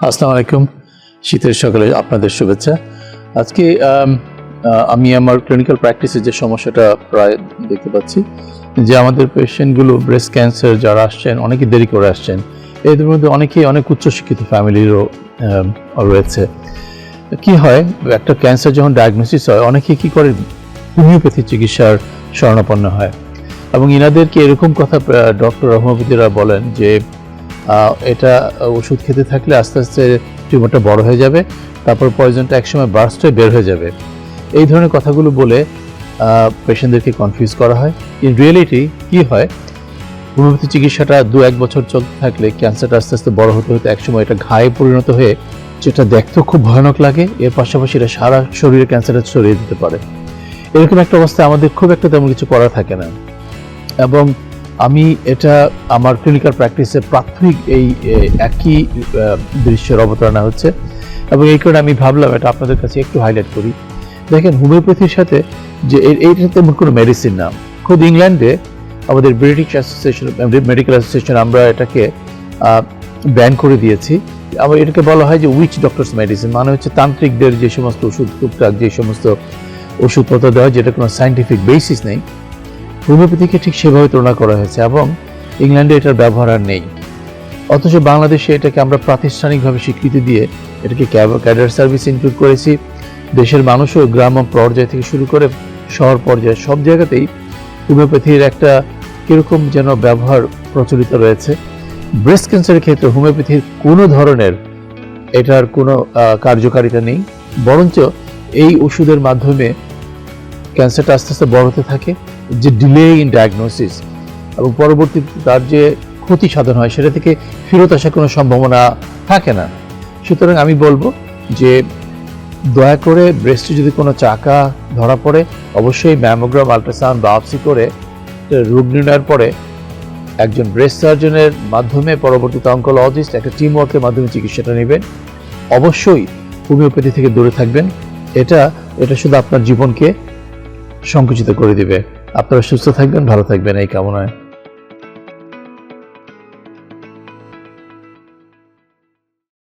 আসসালামু আলাইকুম। শীতের সকালে আপনাদের শুভেচ্ছা। আজকে, আমি আমার ক্লিনিক্যাল প্র্যাকটিসে যে সমস্যাটা প্রায় দেখতে পাচ্ছি, যে আমাদের পেশেন্টগুলো ব্রেস্ট ক্যান্সার যারা আসছেন অনেকে দেরি করে আসছেন। এদের মধ্যে অনেকেই অনেক উচ্চশিক্ষিত ফ্যামিলিরও রয়েছে। কি হয়, একটা ক্যান্সার যখন ডায়াগনোসিস হয়, অনেকে কি করে? হোমিওপ্যাথি চিকিৎসার শরণাপন্ন হয়। এবং ইনাদেরকে এরকম কথা ডক্টর হোমিওপ্যাথিরা বলেন যে এটা ওষুধ খেতে থাকলে আস্তে আস্তে টিউমারটা বড় হয়ে যাবে, তারপর পয়জনটা একসময় বার্স্ট হয়ে বের হয়ে যাবে। এই ধরনের কথাগুলো বলে পেশেন্টদেরকে কনফিউজ করা হয়। ইন রিয়েলিটি কি হয়? হোমিওপ্যাথি চিকিৎসাটা দু এক বছর চলতে থাকলে ক্যান্সারটা আস্তে আস্তে বড় হতে হতে একসময় এটা ঘায়ে পরিণত হয়ে যেটা দেখতেও খুব ভয়ানক লাগে। এর পাশাপাশি এটা সারা শরীরে ক্যান্সারটা ছড়িয়ে দিতে পারে। এরকম একটা অবস্থায় আমাদের খুব একটা তেমন কিছু করা থাকে না। এবং আমি এটা আমার ক্লিনিক্যাল প্র্যাকটিসে প্রাথমিক এই একই দৃশ্যের অবতারণা হচ্ছে এবং এই কারণে আমি ভাবলাম এটা আপনাদের কাছে একটু হাইলাইট করি। দেখেন, হোমিওপ্যাথির সাথে যে এ- এইটা তেমন কোনো মেডিসিন না। খুব ইংল্যান্ডে আমাদের ব্রিটিশ অ্যাসোসিয়েশন মেডিকেল অ্যাসোসিয়েশন আমরা এটাকে ব্যান করে দিয়েছি। আবার এটাকে বলা হয় যে উইচ ডক্টরস মেডিসিন মানে হচ্ছে তান্ত্রিকদের যে সমস্ত ওষুধ, টুকটাক যে সমস্ত ওষুধপত্র দেওয়া যেটা কোনো সাইন্টিফিক বেসিস নেই হোমিওপ্যাথিকে ঠিক সেভাবে তুলনা করা হয়েছে এবং ইংল্যান্ডে এটার ব্যবহার আর নেই। অথচ বাংলাদেশে এটাকে আমরা প্রাতিষ্ঠানিকভাবে স্বীকৃতি দিয়ে এটাকে ক্যাডার সার্ভিস ইনক্লুড করেছি। দেশের মানুষও গ্রাম পর্যায় থেকে শুরু করে শহর পর্যায়ে সব জায়গাতেই হোমিওপ্যাথির একটা কীরকম যেন ব্যবহার প্রচলিত রয়েছে। ব্রেস্ট ক্যান্সারের ক্ষেত্রে হোমিওপ্যাথির কোনো ধরনের এটার কোনো কার্যকারিতা নেই। বরঞ্চ এই ওষুধের মাধ্যমে ক্যান্সারটা আস্তে আস্তে বড় হতে থাকে। যে ডিলে ইন ডায়াগনোসিস এবং পরবর্তীতে তার যে ক্ষতি সাধন হয় সেটা থেকে ফেরত আসার কোনো সম্ভাবনা থাকে না। সুতরাং আমি বলব যে দয়া করে ব্রেস্টে যদি কোনো চাকা ধরা পড়ে, অবশ্যই ম্যামোগ্রাম আল্ট্রাসাউন্ড বায়োপসি করে রোগ নির্ণয়ের পরে একজন ব্রেস্ট সার্জনের মাধ্যমে পরবর্তীতে অঙ্কোলজিস্ট একটা টিম ওয়ার্কের মাধ্যমে চিকিৎসাটা নেবেন। অবশ্যই হোমিওপ্যাথি থেকে দূরে থাকবেন। এটা এটা শুধু আপনার জীবনকে সংকুচিত করে দিবে। আপনারা সুস্থ থাকবেন ভালো থাকবেন এই কামনায়।